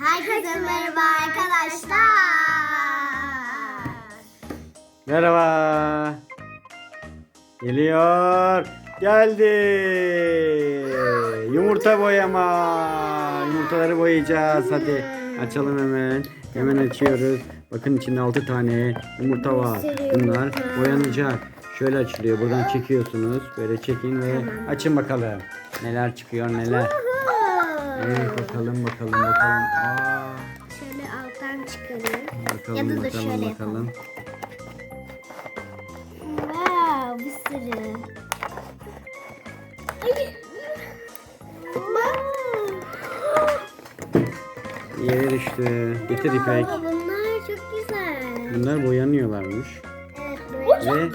Herkese merhaba arkadaşlar. Merhaba. Geliyor. Geldi. Yumurta boyama. Yumurtaları boyayacağız. Hadi açalım hemen. Hemen açıyoruz. Bakın içinde 6 tane yumurta var. Bunlar boyanacak. Şöyle açılıyor. Buradan çekiyorsunuz. Böyle çekin ve açın bakalım. Neler çıkıyor neler. Evet bakalım bakalım bakalım. Aa, Şöyle alttan çıkarayım. bakalım Ya da bakalım şöyle bakalım. Wow, bir sürü. Yere düştü. Getir İpek. Bunlar çok güzel. Bunlar boyanıyorlarmış. Evet, böyle. Ve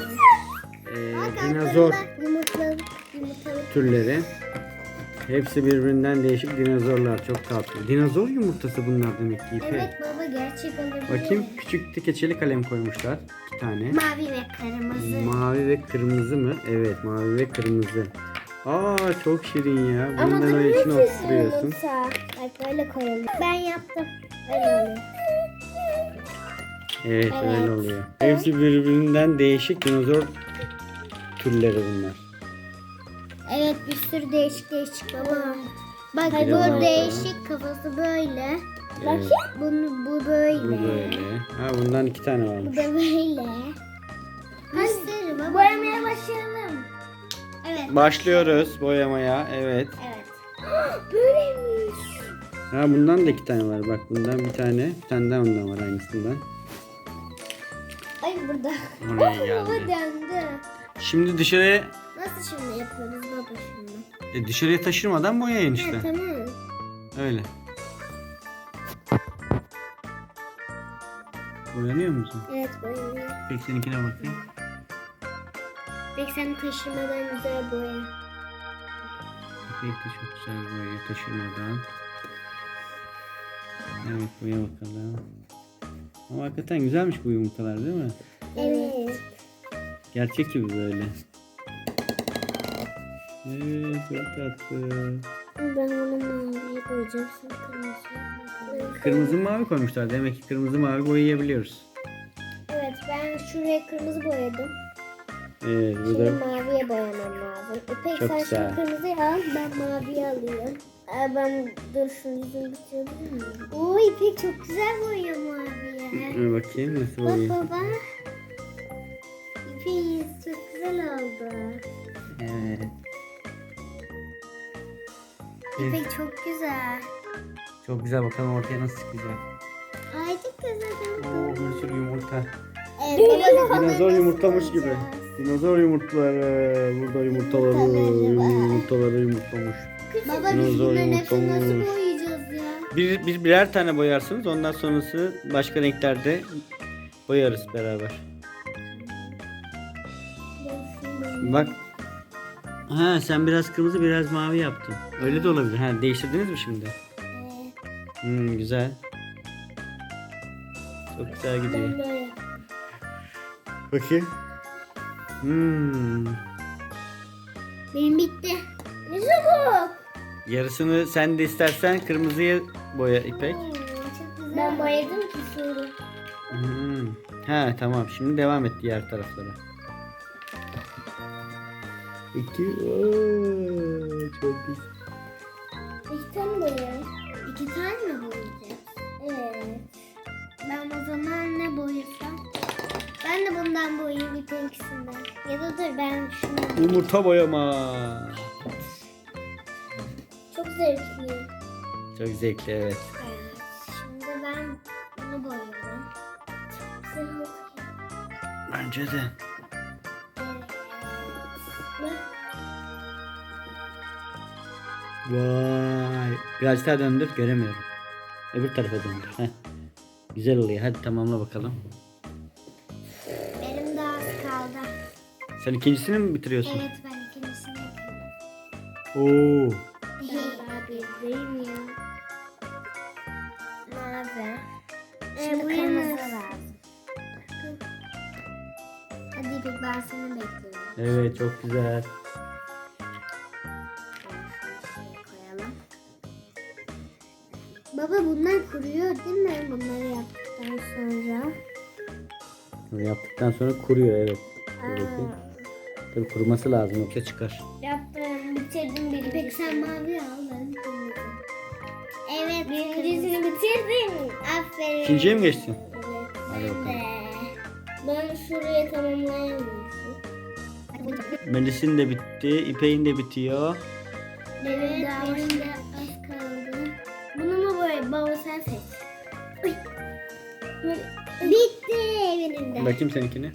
e, dinozor Yumurtalı, yumurtalı. türleri. Hepsi birbirinden değişik dinozorlar. Çok tatlı. Dinozor yumurtası bunlar demek ki İpek. Evet baba gerçek olabilir. Bakayım küçük keçeli kalem koymuşlar. iki tane. Mavi ve kırmızı. Mavi ve kırmızı mı? Evet mavi ve kırmızı. Aa çok şirin ya. Ama Bundan içine çiziyorsun oturuyorsun. Bak böyle koyalım. Ben yaptım. Öyle oluyor. Evet, Evet. öyle oluyor. Hepsi birbirinden değişik dinozor türleri bunlar. Evet bir sürü değişik değişik baba. Bak de bu buna değişik kafası böyle. Evet. Bunu bu böyle. Bu böyle. Ha bundan iki tane Bu varmış. da böyle. Bir sürü baba. Boyamaya başlayalım. Evet. Başlıyoruz boyamaya. Evet. Evet. Böyleymiş. Ha bundan da iki tane var. Bak bundan bir tane. Bir tane daha ondan var aynısından. Ay burada. Oraya Baba geldi. döndü. Şimdi dışarıya Nasıl şimdi yapıyoruz baba şimdi? e, dışarıya taşırmadan boyayın işte. Ha, tamam. Öyle. Boyanıyor musun? Evet boyamaya. Peki seninkine bakayım. Peki sen taşımadan güzel boya. Peki çok güzel boyuyor taşırmadan. Evet boya bakalım. Ama hakikaten güzelmiş bu yumurtalar değil mi? Evet. Gerçek gibi böyle. Evet çok tatlı. Ben onu maviye koyacağım. Sen kırmızı. Kırmızı mavi koymuşlar. Demek ki kırmızı mavi boyayabiliyoruz. Evet ben şuraya kırmızı boyadım. Evet bu Şimdi da maviye boyamam lazım. İpek Çok sen güzel. şimdi kırmızıyı al ben maviyi alayım. Ee, ben dur şunu yüzünü bitirebilir miyim? Oo İpek çok güzel boyuyor maviye. Dur bakayım nasıl Bak boyuyor. baba. İpek'in yüzü çok güzel oldu. Evet. İpek çok güzel. Çok güzel bakalım ortaya nasıl çıkacak. Ay çok güzel Oo, bir sürü yumurta. Evet, Dinozor yumurtlamış gibi. Dinozor yumurtları. Burada yumurtaları. Yumurtaları yumurtlamış. Baba biz Dinozor bunların hepsini nasıl yumurtlamış. boyayacağız ya? Bir, bir birer tane boyarsınız. Ondan sonrası başka renklerde boyarız beraber. Bak. Ha sen biraz kırmızı biraz mavi yaptın. Öyle de olabilir. Ha değiştirdiniz mi şimdi? Evet. Hmm, güzel. Çok güzel gidiyor. Ben böyle. Bakayım. Hmm. Benim bitti. Ne çabuk. Yarısını sen de istersen kırmızıya boya İpek. Ben boyadım ki soru. Hmm. Ha tamam. Şimdi devam et diğer taraflara. İki. Oo, çok güzel. İki tane boyayalım. İki tane mi boyayacağız? Evet. Ben o zaman ne boyasam? Ben de bundan boyayayım bir tanesinden. Ya da dur ben şunu. Yumurta boyama. Çok zevkli. Çok zevkli evet. Evet. Şimdi ben bunu boyuyorum. Çok güzel oldu. Bence de. Vay. Biraz daha döndür göremiyorum. Öbür tarafa döndür. Heh. Güzel oluyor. Hadi tamamla bakalım. Benim daha az kaldı. Sen ikincisini mi bitiriyorsun? Evet ben ikincisini yapıyorum. Oo. Ben daha birdeyim ya. Mavi. Şimdi kırmızı lazım. Hadi İpek ben seni bekliyorum. Evet çok güzel. Hemen kuruyor değil mi bunları yaptıktan sonra? Bunu yaptıktan sonra kuruyor evet. Aa. Tabii kuruması lazım yoksa çıkar. yaptım, bitirdim birincisini. Peki sen mavi al ben kırmızı. Evet. Birincisini bitirdin. Aferin. İkinciye mi geçtin? Evet. Hadi ben bakalım. Ben şuraya tamamlayamıyorum. Melis'in de bitti, İpek'in de bitiyor. Evet, benim de Bitti benim de. Bakayım seninkini.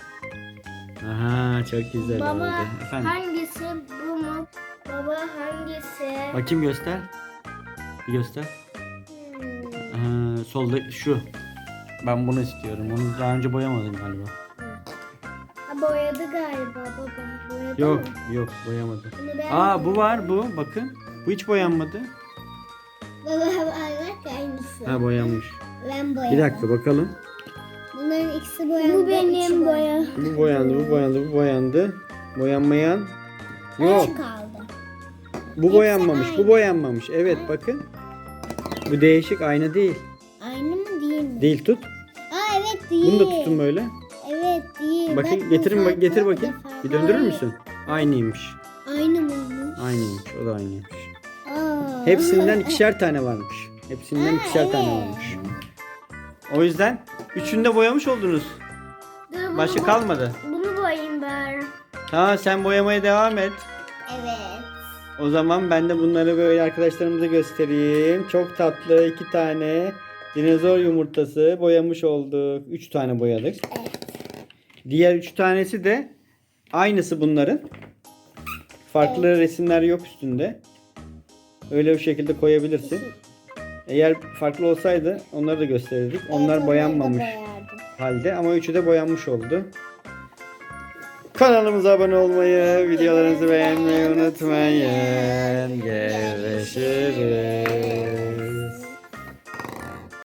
Aha çok güzel Baba oldu. Efendim. hangisi bu mu? Baba hangisi? Bakayım göster. Bir göster. Hmm. Aha, solda şu. Ben bunu istiyorum. Onu daha önce boyamadım galiba. Ha, boyadı galiba baba. Boyadı Yok, mı? yok boyamadım. Bunu ben Aa bu var bu. Bakın. Bu hiç boyanmadı. Baba bak aynısı. Ha boyanmış. Ben boyadım. Bir dakika bakalım. Bunların ikisi boyandı. Bu benim boya. Bu boyandı, bu boyandı, bu boyandı. Boyanmayan yok. Şu kaldı. Bu boyanmamış, bu aynı. boyanmamış. Evet bakın. Bu değişik aynı değil. Aynı mı değil mi? Değil tut. Aa evet değil. Bunu da tutun böyle. Evet değil. Bakın Bak, bu getirin bak getir bu bakayım. farklı. Bir döndürür müsün? Aynıymış. Aynı mıymış? Aynıymış. O da aynıymış. Aa. Hepsinden ikişer tane varmış. Hepsinden Ha, ikişer tane evet. varmış. O yüzden üçünü de boyamış oldunuz. Dur, bunu Başka bo- kalmadı. Bunu boyayayım ben. Tamam sen boyamaya devam et. Evet. O zaman ben de bunları böyle arkadaşlarımıza göstereyim. Çok tatlı iki tane dinozor yumurtası boyamış olduk. Üç tane boyadık. Diğer üç tanesi de aynısı bunların. Farklı resimler yok üstünde. Öyle bir şekilde koyabilirsin. Eğer farklı olsaydı onları da gösterirdik. Onlar boyanmamış halde ama üçü de boyanmış oldu. Kanalımıza abone olmayı, videolarımızı beğenmeyi unutmayın. Görüşürüz.